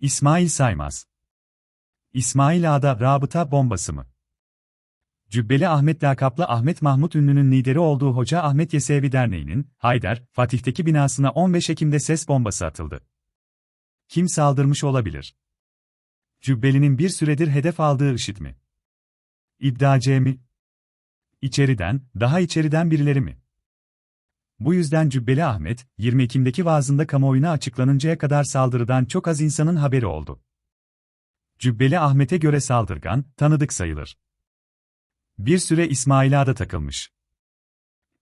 İsmail Saymaz İsmail Ağa'da rabıta bombası mı? Cübbeli Ahmet lakaplı Ahmet Mahmut Ünlü'nün lideri olduğu Hoca Ahmet Yesevi Derneği'nin, Haydar, Fatih'teki binasına 15 Ekim'de ses bombası atıldı. Kim saldırmış olabilir? Cübbeli'nin bir süredir hedef aldığı IŞİD mi? İddiacı mi? İçeriden, daha içeriden birileri mi? Bu yüzden Cübbeli Ahmet, 20 Ekim'deki vaazında kamuoyuna açıklanıncaya kadar saldırıdan çok az insanın haberi oldu. Cübbeli Ahmet'e göre saldırgan, tanıdık sayılır. Bir süre İsmail Ağa'da takılmış.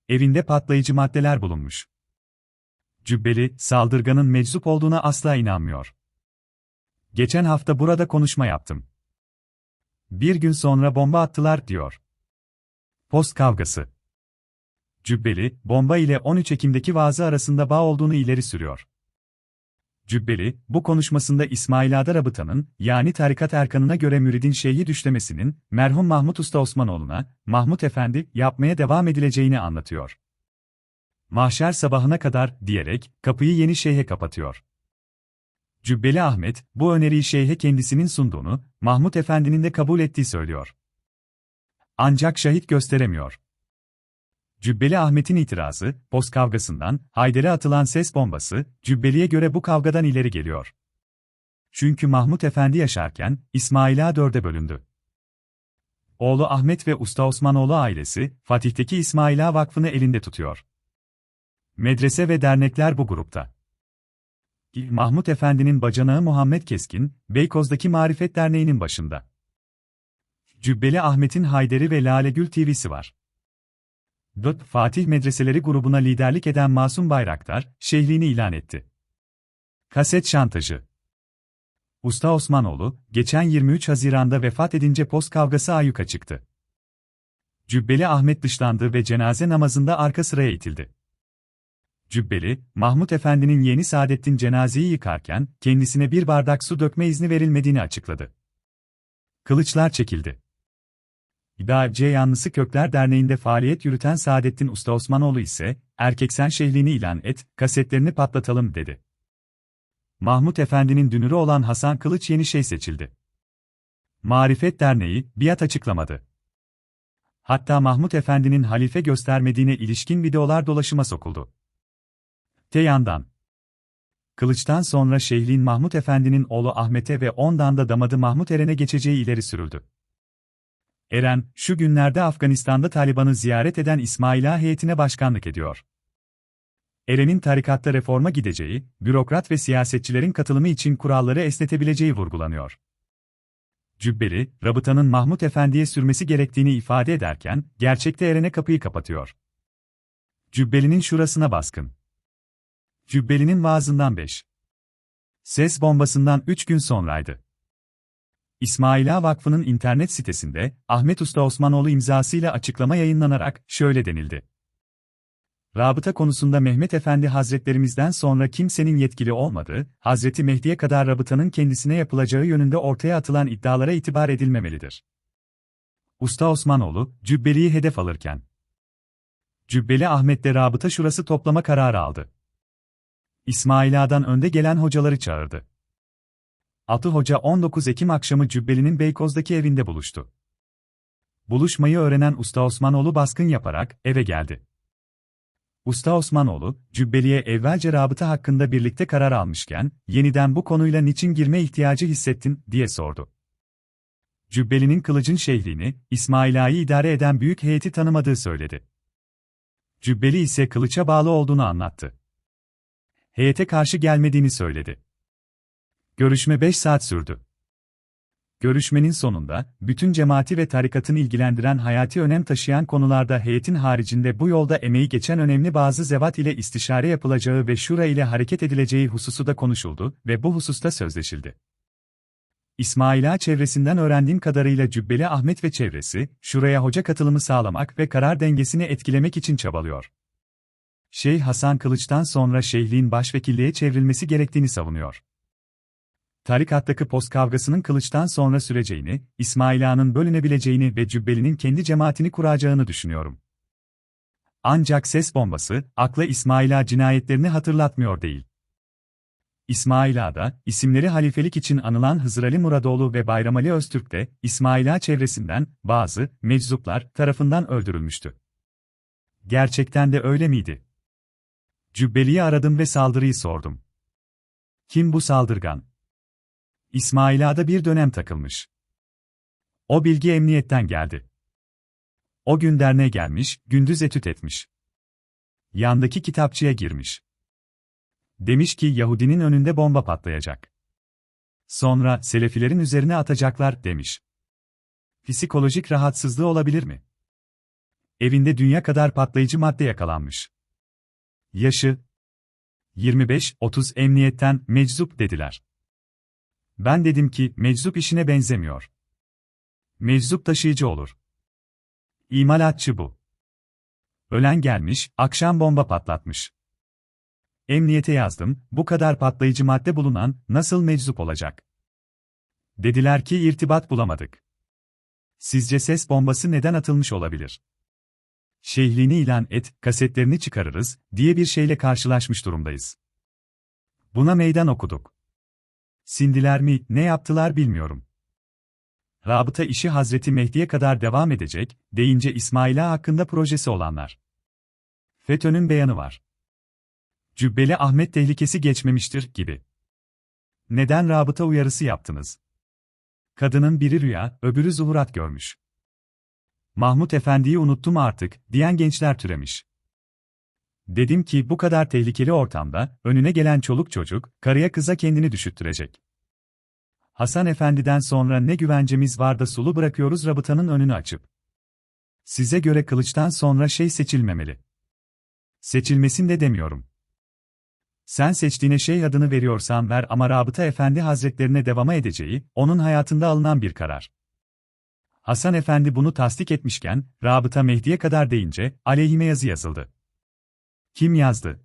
Evinde patlayıcı maddeler bulunmuş. Cübbeli, saldırganın meczup olduğuna asla inanmıyor. Geçen hafta burada konuşma yaptım. Bir gün sonra bomba attılar diyor. Post kavgası. Cübbeli, bomba ile 13 Ekim'deki vaazı arasında bağ olduğunu ileri sürüyor. Cübbeli, bu konuşmasında İsmail Adar Rabıta'nın, yani tarikat erkanına göre müridin şeyhi düşlemesinin, merhum Mahmut Usta Osmanoğlu'na, Mahmut Efendi, yapmaya devam edileceğini anlatıyor. Mahşer sabahına kadar, diyerek, kapıyı yeni şeyhe kapatıyor. Cübbeli Ahmet, bu öneriyi şeyhe kendisinin sunduğunu, Mahmut Efendi'nin de kabul ettiği söylüyor. Ancak şahit gösteremiyor. Cübbeli Ahmet'in itirazı, post kavgasından, Haydar'e atılan ses bombası, Cübbeli'ye göre bu kavgadan ileri geliyor. Çünkü Mahmut Efendi yaşarken, İsmail Ağa dörde bölündü. Oğlu Ahmet ve Usta Osmanoğlu ailesi, Fatih'teki İsmail Ağa Vakfı'nı elinde tutuyor. Medrese ve dernekler bu grupta. Mahmut Efendi'nin bacanağı Muhammed Keskin, Beykoz'daki Marifet Derneği'nin başında. Cübbeli Ahmet'in Hayderi ve Lalegül TV'si var. 4. Fatih Medreseleri grubuna liderlik eden Masum Bayraktar, şehliğini ilan etti. Kaset şantajı Usta Osmanoğlu, geçen 23 Haziran'da vefat edince post kavgası ayyuka çıktı. Cübbeli Ahmet dışlandı ve cenaze namazında arka sıraya itildi. Cübbeli, Mahmut Efendi'nin yeni Saadettin cenazeyi yıkarken, kendisine bir bardak su dökme izni verilmediğini açıkladı. Kılıçlar çekildi. İdare yanlısı Kökler Derneği'nde faaliyet yürüten Saadettin Usta Osmanoğlu ise, erkeksen şehliğini ilan et, kasetlerini patlatalım dedi. Mahmut Efendi'nin dünürü olan Hasan Kılıç yeni şey seçildi. Marifet Derneği, biat açıklamadı. Hatta Mahmut Efendi'nin halife göstermediğine ilişkin videolar dolaşıma sokuldu. Te yandan. Kılıç'tan sonra Şehliğin Mahmut Efendi'nin oğlu Ahmet'e ve ondan da damadı Mahmut Eren'e geçeceği ileri sürüldü. Eren, şu günlerde Afganistan'da Taliban'ı ziyaret eden İsmaila heyetine başkanlık ediyor. Eren'in tarikatta reforma gideceği, bürokrat ve siyasetçilerin katılımı için kuralları esnetebileceği vurgulanıyor. Cübbeli, rabıtanın Mahmut Efendi'ye sürmesi gerektiğini ifade ederken, gerçekte Eren'e kapıyı kapatıyor. Cübbeli'nin şurasına baskın. Cübbeli'nin vaazından 5. Ses bombasından 3 gün sonraydı. İsmaila Vakfı'nın internet sitesinde, Ahmet Usta Osmanoğlu imzasıyla açıklama yayınlanarak şöyle denildi. Rabıta konusunda Mehmet Efendi Hazretlerimizden sonra kimsenin yetkili olmadığı, Hazreti Mehdi'ye kadar rabıtanın kendisine yapılacağı yönünde ortaya atılan iddialara itibar edilmemelidir. Usta Osmanoğlu, Cübbeli'yi hedef alırken, Cübbeli Ahmet'le rabıta şurası toplama kararı aldı. İsmaila'dan önde gelen hocaları çağırdı. Atı Hoca 19 Ekim akşamı Cübbeli'nin Beykoz'daki evinde buluştu. Buluşmayı öğrenen Usta Osmanoğlu baskın yaparak eve geldi. Usta Osmanoğlu, Cübbeli'ye evvelce rabıta hakkında birlikte karar almışken, yeniden bu konuyla niçin girme ihtiyacı hissettin, diye sordu. Cübbeli'nin kılıcın şehrini, İsmaila'yı idare eden büyük heyeti tanımadığı söyledi. Cübbeli ise kılıça bağlı olduğunu anlattı. Heyete karşı gelmediğini söyledi. Görüşme 5 saat sürdü. Görüşmenin sonunda, bütün cemaati ve tarikatın ilgilendiren hayati önem taşıyan konularda heyetin haricinde bu yolda emeği geçen önemli bazı zevat ile istişare yapılacağı ve şura ile hareket edileceği hususu da konuşuldu ve bu hususta sözleşildi. İsmaila çevresinden öğrendiğim kadarıyla Cübbeli Ahmet ve çevresi, şuraya hoca katılımı sağlamak ve karar dengesini etkilemek için çabalıyor. Şeyh Hasan Kılıç'tan sonra şeyhliğin başvekilliğe çevrilmesi gerektiğini savunuyor tarikattaki post kavgasının kılıçtan sonra süreceğini, İsmaila'nın bölünebileceğini ve Cübbeli'nin kendi cemaatini kuracağını düşünüyorum. Ancak ses bombası, akla İsmaila cinayetlerini hatırlatmıyor değil. İsmail Ağa'da, isimleri halifelik için anılan Hızır Ali Muradoğlu ve Bayram Ali Öztürk de, İsmail Ağa çevresinden, bazı, meczuplar tarafından öldürülmüştü. Gerçekten de öyle miydi? Cübbeli'yi aradım ve saldırıyı sordum. Kim bu saldırgan? İsmail Ağa'da bir dönem takılmış. O bilgi emniyetten geldi. O gün derneğe gelmiş, gündüz etüt etmiş. Yandaki kitapçıya girmiş. Demiş ki Yahudinin önünde bomba patlayacak. Sonra Selefilerin üzerine atacaklar demiş. Psikolojik rahatsızlığı olabilir mi? Evinde dünya kadar patlayıcı madde yakalanmış. Yaşı 25-30 emniyetten meczup dediler. Ben dedim ki meczup işine benzemiyor. Meczup taşıyıcı olur. İmalatçı bu. Ölen gelmiş, akşam bomba patlatmış. Emniyete yazdım, bu kadar patlayıcı madde bulunan, nasıl meczup olacak? Dediler ki irtibat bulamadık. Sizce ses bombası neden atılmış olabilir? Şeyhliğini ilan et, kasetlerini çıkarırız, diye bir şeyle karşılaşmış durumdayız. Buna meydan okuduk. Sindiler mi, ne yaptılar bilmiyorum. Rabıta işi Hazreti Mehdi'ye kadar devam edecek, deyince İsmaila hakkında projesi olanlar. FETÖ'nün beyanı var. Cübbeli Ahmet tehlikesi geçmemiştir, gibi. Neden rabıta uyarısı yaptınız? Kadının biri rüya, öbürü zuhurat görmüş. Mahmut Efendi'yi unuttum artık, diyen gençler türemiş. Dedim ki bu kadar tehlikeli ortamda, önüne gelen çoluk çocuk, karıya kıza kendini düşüttürecek. Hasan Efendi'den sonra ne güvencemiz var da sulu bırakıyoruz rabıtanın önünü açıp. Size göre kılıçtan sonra şey seçilmemeli. Seçilmesin de demiyorum. Sen seçtiğine şey adını veriyorsan ver ama Rabıta Efendi Hazretlerine devama edeceği, onun hayatında alınan bir karar. Hasan Efendi bunu tasdik etmişken, Rabıta Mehdi'ye kadar deyince, aleyhime yazı yazıldı. Kim yazdı?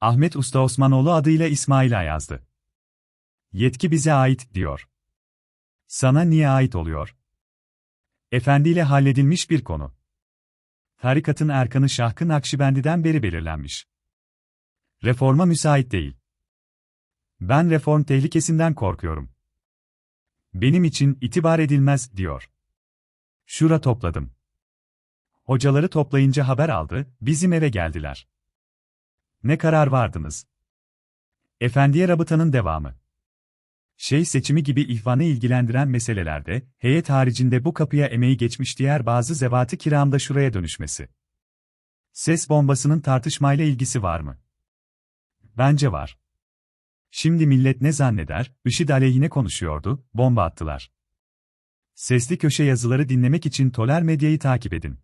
Ahmet Usta Osmanoğlu adıyla İsmail'a yazdı. Yetki bize ait, diyor. Sana niye ait oluyor? Efendiyle halledilmiş bir konu. Tarikatın erkanı Şahkın Akşibendi'den beri belirlenmiş. Reforma müsait değil. Ben reform tehlikesinden korkuyorum. Benim için itibar edilmez, diyor. Şura topladım. Hocaları toplayınca haber aldı, bizim eve geldiler. Ne karar vardınız? Efendiye rabıtanın devamı. Şey seçimi gibi ihvanı ilgilendiren meselelerde, heyet haricinde bu kapıya emeği geçmiş diğer bazı zevatı kiramda şuraya dönüşmesi. Ses bombasının tartışmayla ilgisi var mı? Bence var. Şimdi millet ne zanneder, IŞİD aleyhine konuşuyordu, bomba attılar. Sesli köşe yazıları dinlemek için Toler Medya'yı takip edin.